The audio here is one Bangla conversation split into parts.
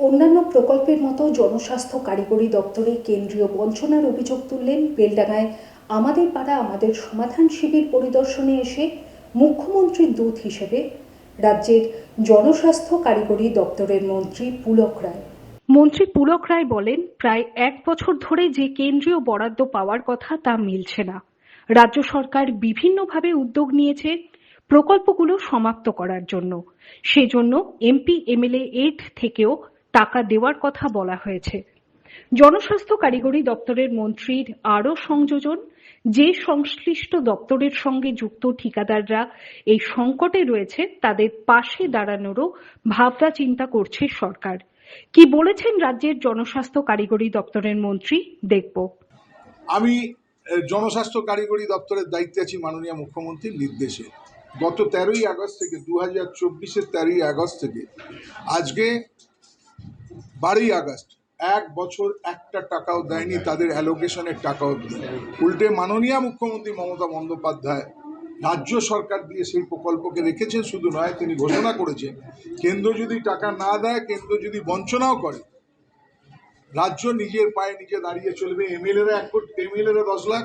অন্যান্য প্রকল্পের মতো জনস্বাস্থ্য কারিগরি দপ্তরে কেন্দ্রীয় বঞ্চনার অভিযোগ তুললেন বেলডাঙায় আমাদের পাড়া আমাদের সমাধান শিবির পরিদর্শনে এসে মুখ্যমন্ত্রীর দূত হিসেবে রাজ্যের জনস্বাস্থ্য কারিগরি দপ্তরের মন্ত্রী পুলক রায়। মন্ত্রী পুলক রায় বলেন, প্রায় এক বছর ধরে যে কেন্দ্রীয় বরাদ্দ পাওয়ার কথা তা মিলছে না। রাজ্য সরকার বিভিন্নভাবে উদ্যোগ নিয়েছে প্রকল্পগুলো সমাপ্ত করার জন্য। সেজন্য এমপি, এমএলএ এইড থেকেও টাকা দেওয়ার কথা বলা হয়েছে। জনস্বাস্থ্য কারিগরি দপ্তরের মন্ত্রীর আরও সংযোজন, যে সংশ্লিষ্ট দপ্তরের সঙ্গে যুক্ত ঠিকাদাররা এই সংকটে রয়েছে, তাদের পাশে দাঁড়ানোরও ভাবনা চিন্তা করছে সরকার। কি বলেছেন রাজ্যের জনস্বাস্থ্য কারিগরি দপ্তরের মন্ত্রী? দেখব। আমি জনস্বাস্থ্য কারিগরি দপ্তরের দায়িত্বে আছি মাননীয় মুখ্যমন্ত্রীর নির্দেশে। গত তেরোই আগস্ট থেকে দু হাজার চব্বিশের তেরোই আগস্ট থেকে, আজকে বারোই আগস্ট এক বছর একটা টাকাও দেয়নি তাদের অ্যালোকেশনের টাকাও। উল্টে মাননীয় মুখ্যমন্ত্রী মমতা বন্দ্যোপাধ্যায় রাজ্য সরকার দিয়ে সেই প্রকল্পকে রেখেছেন শুধু নয় তিনি ঘোষণা করেছেন কেন্দ্র যদি টাকা না দেয় কেন্দ্র যদি বঞ্চনাও করে রাজ্য নিজের পায়ে নিজে দাঁড়িয়ে চলবে। এমএলএরা এক কোটি এমএলএরা দশ লাখ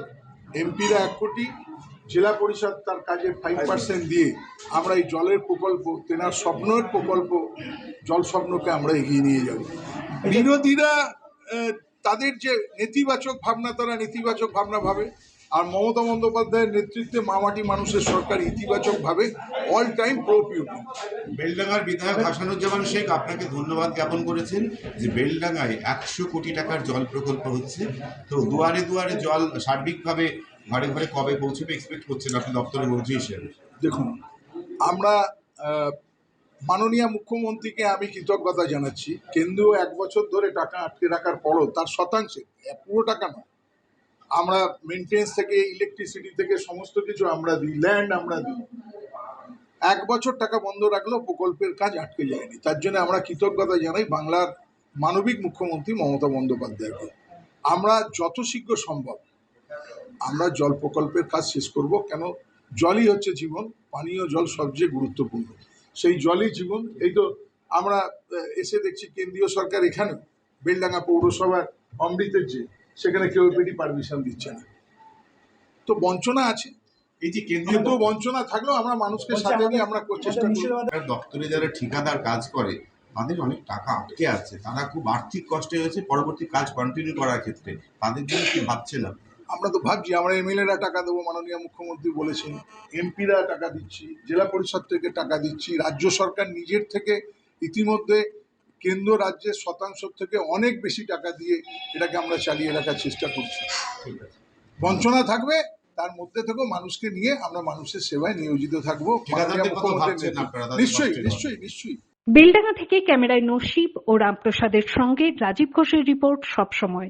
এমপিরা এক কোটি জেলা পরিষদ তার কাজের ফাইভ পার্সেন্ট দিয়ে আমরা এই জলের প্রকল্প তেনার স্বপ্নের প্রকল্প জল স্বপ্নকে আমরা এগিয়ে নিয়ে যাব। বিরোধীরা তাদের যে নেতিবাচক ভাবনা তারা নেতিবাচক ভাবনা ভাবে। আর মমতা বন্দ্যোপাধ্যায়ের নেতৃত্বে মামাটি মানুষের সরকার ইতিবাচক ভাবে অল টাইম প্রো বেলডাঙ্গার বিধায়ক হাসানুজ্জামান শেখ আপনাকে ধন্যবাদ জ্ঞাপন করেছেন যে বেলডাঙ্গায় একশো কোটি টাকার জল প্রকল্প হচ্ছে। তো দুয়ারে দুয়ারে জল সার্বিকভাবে ঘরে ঘরে কবে পৌঁছবে এক্সপেক্ট করছেন আপনি দপ্তরের মন্ত্রী হিসেবে? দেখুন আমরা মাননীয় মুখ্যমন্ত্রীকে আমি কৃতজ্ঞতা জানাচ্ছি। কেন্দ্রীয় এক বছর ধরে টাকা আটকে রাখার পরও তার শতাংশে পুরো টাকা নয়। আমরা মেনটেন্স থেকে ইলেকট্রিসিটি থেকে সমস্ত কিছু আমরা দিই ল্যান্ড আমরা দিই। এক বছর টাকা বন্ধ রাখলেও প্রকল্পের কাজ আটকে যায়নি। তার জন্য আমরা কৃতজ্ঞতা জানাই বাংলার মানবিক মুখ্যমন্ত্রী মমতা বন্দ্যোপাধ্যায়কে। আমরা যত শীঘ্র সম্ভব, আমরা জল প্রকল্পের কাজ শেষ করব। কেন? জলই হচ্ছে জীবন, পানীয় জল সবচেয়ে গুরুত্বপূর্ণ। সেই জলই জীবন। এই তো আমরা এসে দেখছি কেন্দ্রীয় সরকার এখানে বেলডাঙ্গা পৌরসভার অমৃতের যে সেখানে কেউ পেটি পারমিশন দিচ্ছে না। তো বঞ্চনা আছে। এই যে কেন্দ্রীয় কিন্তু বঞ্চনা থাকলেও আমরা মানুষকে সাথে নিয়ে আমরা চেষ্টা করি দপ্তরে যারা ঠিকাদার কাজ করে তাদের অনেক টাকা আটকে আছে। তারা খুব আর্থিক কষ্টে হয়েছে পরবর্তী কাজ কন্টিনিউ করার ক্ষেত্রে। তাদের জন্য কি ভাবছে না আমরা তো ভাবছি আমরা এমএলএরা টাকা দেবো মাননীয় মুখ্যমন্ত্রী বলেছেন। এমপিরা টাকা দিচ্ছি জেলা পরিষদ থেকে টাকা দিচ্ছি রাজ্য সরকার নিজের থেকে ইতিমধ্যে কেন্দ্র রাজ্যের শতাংশ থেকে অনেক বেশি টাকা দিয়ে এটাকে আমরা চালিয়ে রাখার চেষ্টা করছি। বঞ্চনা থাকবে তার মধ্যে থেকেও মানুষকে নিয়ে আমরা মানুষের সেবায় নিয়োজিত থাকব। নিশ্চয়ই নিশ্চয়ই নিশ্চয়ই। বেলডাঙ্গা থেকে ক্যামেরায় নসিব ও রামপ্রসাদের সঙ্গে রাজীব ঘোষের রিপোর্ট সবসময়।